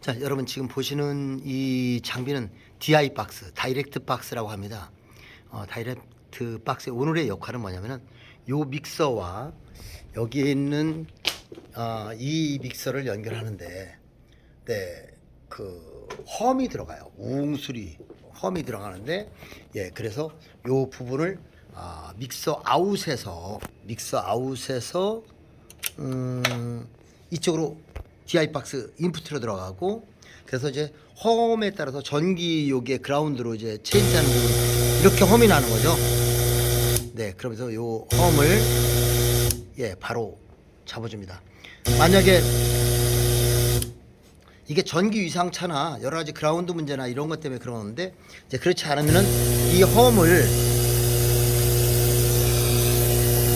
자, 여러분 지금 보시는 이 장비는 DI 박스, 다이렉트 박스라고 합니다. 어, 다이렉트 박스의 오늘의 역할은 뭐냐면은 요 믹서와 여기에 있는 어, 이 믹서를 연결하는데 네, 그 험이 들어가요. 웅수리 험이 들어가는데 예, 그래서 요 부분을 아, 믹서 아웃에서 믹서 아웃에서 음, 이쪽으로 DI 박스 인풋으로 들어가고 그래서 이제 험에 따라서 전기 요게 그라운드로 이제 체인지하는 부분 이렇게 험이 나는 거죠. 네, 그러면서 요 험을 예 바로 잡아줍니다. 만약에 이게 전기 위상차나 여러 가지 그라운드 문제나 이런 것 때문에 그러는데 이제 그렇지 않으면은 이 험을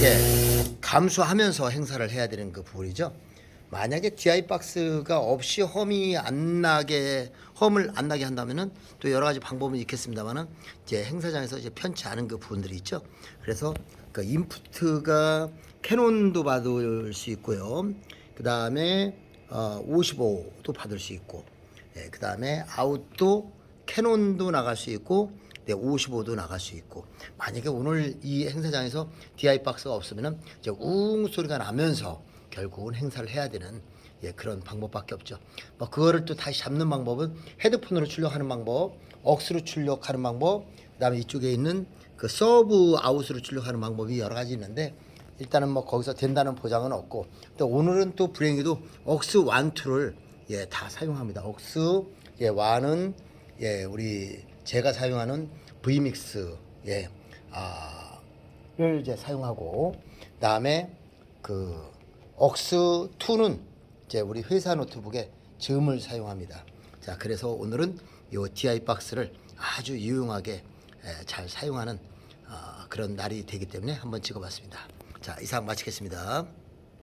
예 감수하면서 행사를 해야 되는 그 부분이죠. 만약에 DI 박스가 없이 험이 안 나게 험을 안 나게 한다면은 또 여러 가지 방법은 있겠습니다만은 이제 행사장에서 이제 편치 않은 그 부분들이 있죠. 그래서 그 인풋가 캐논도 받을 수 있고요. 그 다음에 어, 55도 받을 수 있고, 예, 그 다음에 아웃도 캐논도 나갈 수 있고, 네, 55도 나갈 수 있고. 만약에 오늘 이 행사장에서 DI 박스가 없으면은 이제 웅 소리가 나면서 결국은 행사를 해야 되는 예, 그런 방법밖에 없죠. 뭐 그거를 또 다시 잡는 방법은 헤드폰으로 출력하는 방법, 억스로 출력하는 방법, 그다음에 이쪽에 있는 그 서브 아웃으로 출력하는 방법이 여러 가지 있는데 일단은 뭐 거기서 된다는 보장은 없고 또 오늘은 또 불행히도 억스 완투를 예, 다 사용합니다. 억스 예, 완은 예, 우리 제가 사용하는 V믹스 예, 아, 를 이제 사용하고 그다음에 그 억스 2는 이제 우리 회사 노트북에 즈음을 사용합니다. 자, 그래서 오늘은 이 DI 박스를 아주 유용하게 에, 잘 사용하는 어, 그런 날이 되기 때문에 한번 찍어봤습니다. 자, 이상 마치겠습니다.